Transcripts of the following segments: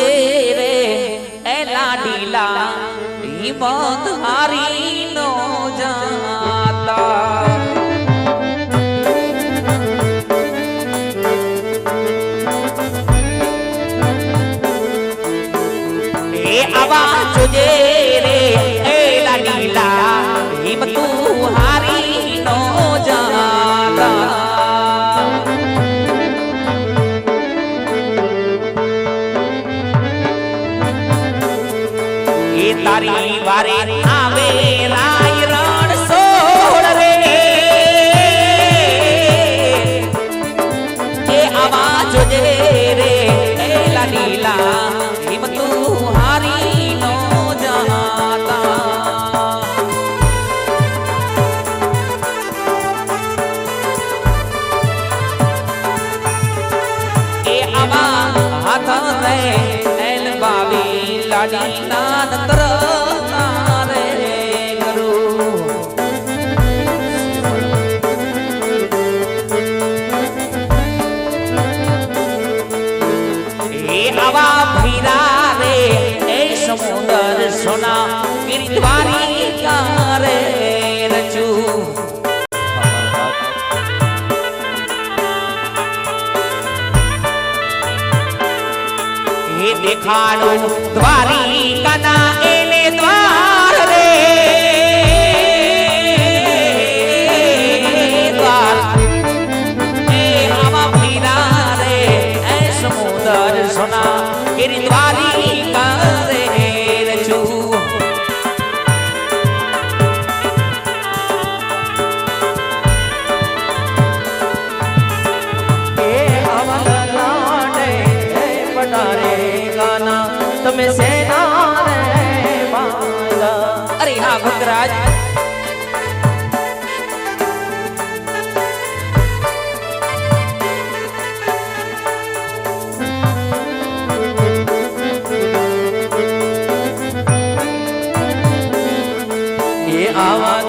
જે રે એ લાડીલા હિંમત હારી નો જાતા એ આવા જોજે તારી વારે આવે રાય રણ સોળ રે એ આવા જોજે રે લીલા લીલા હિમ તું હારી નો જહાતા એ આવા હાથ રે એલ બાવી લાડી નાદ કર Haro, Dwari. Hava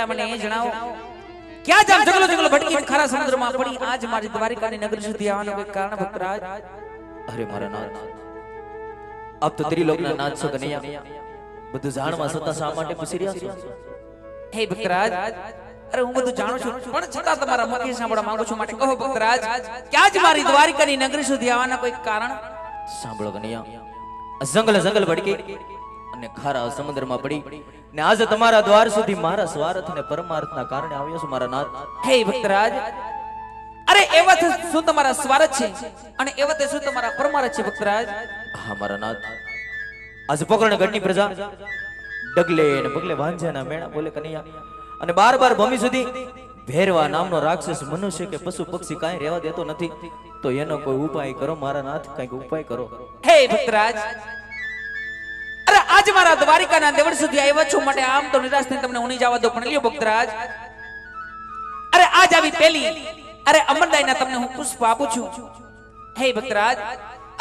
પેલા મને એ જણાવો. ક્યાં જામ જગલો જગલો ભટકી ખારા સમુદ્રમાં પડી. આજ મારી દ્વારિકાની નગરી સુધી આવવાનું કોઈ કારણ ભક્તરાજ અરે મારા નાથ. આપ તો ત્રિલોકના નાથ છો કનૈયા. બધું જાણવા છતાં શા માટે પૂછી રહ્યા છો? હે ભક્તરાજ અરે હું બધું જાણું છું. પણ છતાં તમારા મુખી સાંભળવા માંગુ છું માટે કહો ભક્તરાજ ક્યાં જ મારી દ્વારિકાની નગરી સુધી આવવાના કોઈ કારણ? સાંભળો કનૈયા. જંગલ જંગલ ભટકી અને ખારા સમુદ્રમાં પડી ને આજે તમારા દ્વાર સુધી મારા સ્વાર્થ અને પરમાર્થના કારણે આવ્યો છું, મારા નાથ. હે ભક્તરાજ, અરે એવા શું તમારા સ્વાર્થ છે? અને એવા તે શું તમારા પરમાર્થ છે, ભક્તરાજ? હા, મારા નાથ. આજે પોકરણ ગઢની પ્રજા, ડગલે ને પગલે વાંજાના મેણા બોલે કનૈયા. અને બાર બાર ભૂમિ સુધી ભેરવા નામનો રાક્ષસ મનુષ્ય કે પશુ પક્ષી કાંઈ રહેવા દેતો નથી. તો એનો કોઈ ઉપાય કરો, મારા નાથ, કંઈક ઉપાય કરો. હે ભક્તરાજ અરે આજ મારા દ્વારિકાના દેવળ સુધી આવ્યા છું માટે આમ તો નિરાશ થઈને તમને ઉની જવા દો પણ લ્યો ભક્તરાજ. અરે આજ આવી પેલી, અરે અમરદાયના તમને હું પુષ્પ આપું છું. હે ભક્તરાજ,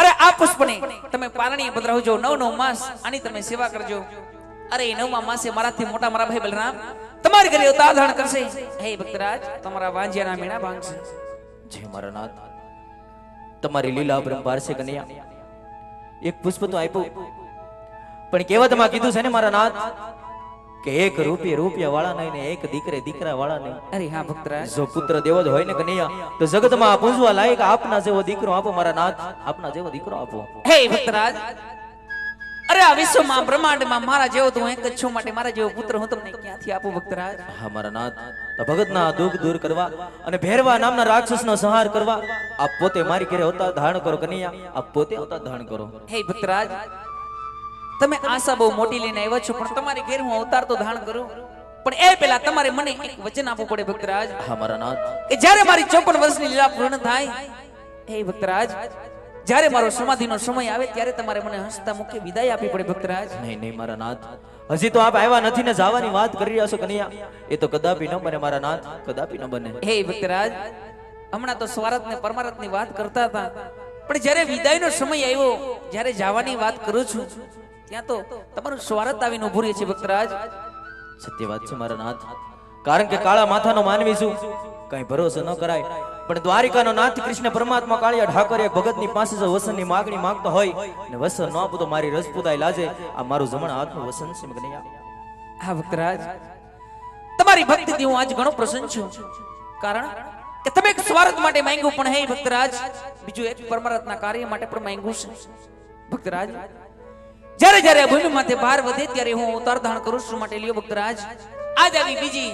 અરે આ પુષ્પને તમે પારણીએ પધરાવજો નવ નવ માસ, આની તમે સેવા કરજો. અરે એ નવમા માસે મારાથી મોટા મારા ભાઈ બલરામ, તમારી ઘરે અવતાર કરશે. હે ભક્તરાજ, તમારા વાંજિયાના મેણા ભાંગશે. જય મારા નાથ તમારી લીલા બ્રહ્મ છે કનૈયા. એક પુષ્પ તો આપ્યું. પણ કહેવતમાં કીધું છે ને મારા નાથ કે એક રૂપિયા રૂપિયા વાળા નહીં ને એક દીકરે દીકરા વાળા નહીં. અરે હા ભક્તરાજ. જો પુત્ર દેવો જ હોય ને કનૈયા તો જગતમાં પૂંજવા લાયક આપના જેવો દીકરો આપો મારા નાથ આપના જેવો દીકરો આપો. હે ભક્તરાજ અરે આ વિશ્વમાં બ્રહ્માંડમાં મારા જેવો તો એક જ છું માટે મારા જેવો પુત્ર હું તમને ક્યાંથી આપું ભક્તરાજ? હા મારા નાથ તો ભગતના દુઃખ દૂર કરવા અને ભેરવા નામના રાક્ષસનો સંહાર કરવા આપ પોતે મારી ઘરે હોતા ધારણ કરો કનૈયા આપ પોતે હોતા ધારણ કરો. હે ભક્તરાજ તમે આશા બહુ મોટી લઈને આવ્યા છો પણ તમારી ઘેર હું અવતાર તો ધારણ કરું. પણ એ પેલા તમારે મને એક વચન આપવું પડે ભક્તરાજ. હા મારા નાથ. કે જ્યારે મારી ચોપન વર્ષની લીલા પૂર્ણ થાય હે ભક્તરાજ જ્યારે મારો સમાધિનો સમય આવે ત્યારે તમારે મને હસતા મુખે વિદાય આપવી પડે ભક્તરાજ. નહીં નહીં મારા નાથ. હજી તો આપ આવ્યા નથી ને જવાની વાત કરી રહ્યા છો કનૈયા. એ તો કદાપી ન બને મારા નાથ. કદાપી ન બને. હે ભક્તરાજ હમણાં તો સ્વાર્થ ને પરમારથની વાત કરતા હતા. પણ જ્યારે વિદાયનો સમય આવ્યો જ્યારે જવાની વાત કરું છું ત્યાં તો તમારું સ્વાર્થ આવીને ઉભું રહે છે, ભક્તરાજ. સત્ય વાત છે મારા નાથ. કારણ કે કાળા માથાનો માનવી છું. કઈ ભરોસો ન કરાય. પણ દ્વારિકાનો નાથ કૃષ્ણ પરમાત્મા કાળિયા ઠાકોર એક ભગતની પાસે જો વસનની માગણી માંગતો હોય ને વસન ન આપું તો મારી રજપૂતાઈ લાજે. આ મારું જમણ હાથનું વસન છે કનૈયા હા, ભક્તરાજ. તમારી ભક્તિથી હું આજ ઘણો પ્રસન્ન છું. કારણ કે તમે એક સ્વાર્થ માટે માંગ્યું પણ હે, ભક્તરાજ. બીજું એક પરમાર્થના કાર્ય માટે પણ માંગ્યું છે. ભક્તરાજ જ્યારે જ્યારે આ ભૂમિ માથે ભાર વધે ત્યારે હું અવતાર ધારણ કરું છું માટે લ્યો ભક્તરાજ આજ આવી બીજી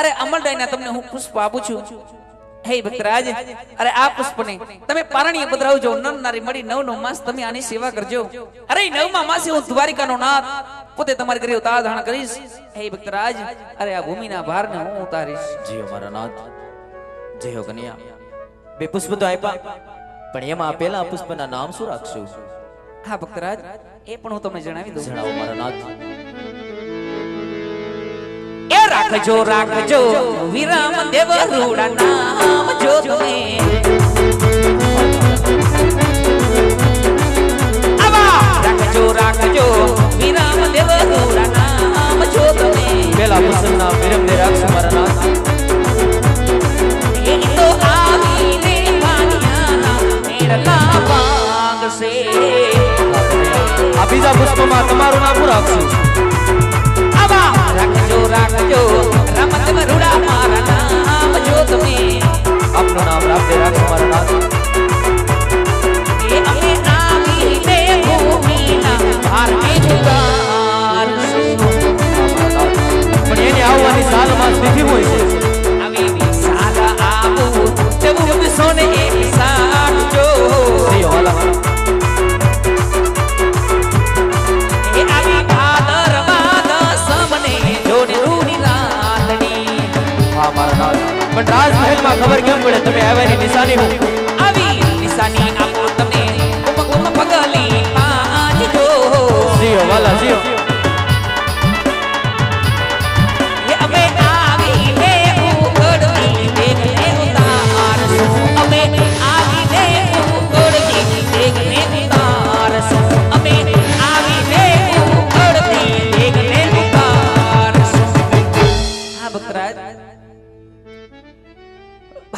અરે અમલડાઈના તમને હું પુષ્પ આપું છું. હે ભક્તરાજ અરે આ પુષ્પને તમે પારણીએ પધરાવજો નન નારી મળી નવ નવ માસ તમે આની સેવા કરજો. અરે નવમા માસે હું દ્વારિકાનો નાથ પોતે તમારી ઘરે અવતાર ધારણ કરીશ. હે ભક્તરાજ અરે આ ભૂમિના ભારને હું ઉતારીશ. જય મારા નાથ. જય હો કન્યા. બે પુષ્પ તો આપ્યા પણ એમાં પેલા પુષ્પના નામ શું રાખશું? હા ભક્તરાજ એ પણ હું તમને જણાવી દઉં. જણાવો મારા નાથ. એ રાખજો રાખજો વિરામ દેવ રૂડા નામ જો તમે. વિશ્વમાં તમારું નામ હું રાખશું આવા! રાખજો રાખજો. રમત મરુડા મારા નામ જો તમે. આપનું નામ રાખજો રાખજો. પણ રાજમહેલમાં ખબર કેમ પડે? તમે આવ્યાની નિશાની હું. આવી નિશાની આપો તમને. પગલી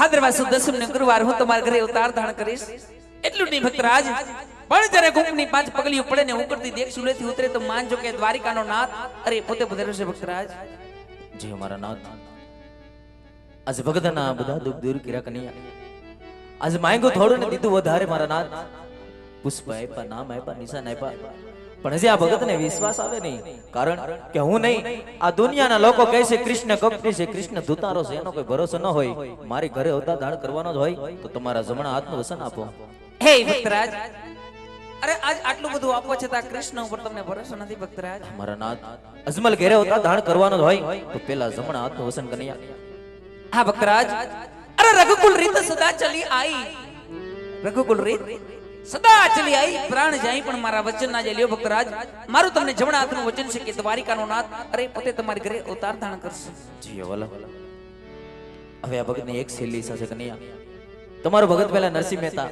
ભાદરવા સુદ દસમ ગુરુવાર હું તમારા ઘરે અવતાર ધારણ કરીશ. એટલું નહીં ભક્તરાજ પણ જ્યારે ગુંગની પાંચ પગલીઓ પડે ને ઉકળતી દેખ સુલેથી ઉતરે તો માનજો કે દ્વારિકાનો નાથ. અરે, પોતે પધાર્યો છે ભક્તરાજ જી મારા નાથ. આજે ભગતના બધા દુઃખ દૂર કર્યા કનૈયા. આજે માંગ્યું થોડું ને દીધું વધારે, મારા નાથ. પુષ્પ આપ્યા નામ આપ્યા નિશાન આપ્યા પણ હજી આ ભગતને વિશ્વાસ આવે નહીં. કારણ કે હું નહીં આ દુનિયાના લોકો કહે છે કૃષ્ણ કપટી છે કૃષ્ણ ધૂતારો છે. એનો કોઈ ભરોસો ન હોય. મારી ઘરે હોતા ધારણ કરવાનો જ હોય તો તમારા જમણા હાથનું વસન આપો. હે ભક્તરાજ અરે આજ આટલું બધું આપો છતાં કૃષ્ણ ઉપર તમને ભરોસો નથી ભક્તરાજ? મારા નાથ અજમલ ઘેરે હોતા ધારણ કરવાનો જ હોય તો પેલા જમણા હાથનું વસન કનૈયા હા ભક્તરાજ અરે રઘુકુલ રીત સદા ચલી આઈ. રઘુકુલ રીત? સદા ચલી આઈ, પ્રાણ જાય, પણ મારા વચન ના જાય લ્યો ભક્તરાજ મારું તમને જમણા હાથનું વચન છે કે દ્વારિકાનો નાથ, અરે પોતે તમારી ઘરે અવતાર ધારણ કરશે. જી વલ્લભ હવે આ ભગતની એક છેલ્લી ઈચ્છા કનૈયા તમારો ભગત પહેલા નરસિંહ મહેતા.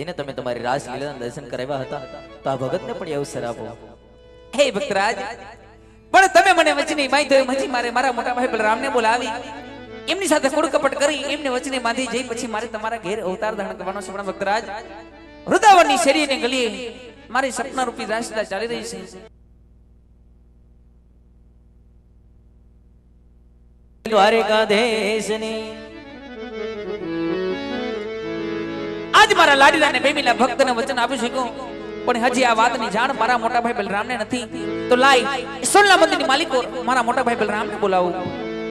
એને તમે તમારી રાસલીલાના દર્શન કરાવ્યા હતા. તો આ ભગતને પણ એ અવસર આપો. હે ભક્તરાજ પણ તમે મને વચની માઈ તો મજી મારે મારા મોટા ભાઈ બલરામને બોલાવી. એમની સાથે કુડકપટ કરી, એમને વચને બાંધી જઈ પછી મારે તમારા ઘેર અવતાર ધારણ કરવાનો છે ભક્તરાજ વૃંદાવનની શેરીની ગલીએ મારી સપના રૂપી રાસલીલા ચાલી રહી છે. દ્વારિકાધીશની આજ મારા લાડીલા ને બેમીલા ભક્તને વચન આપી શકું? પણ હજી આ વાતની જાણ મારા મોટા ભાઈ બલરામને નથી. તો લાઈ સોનલા મંદિરની માલિકો મારા મોટા ભાઈ બલરામને બોલાવું.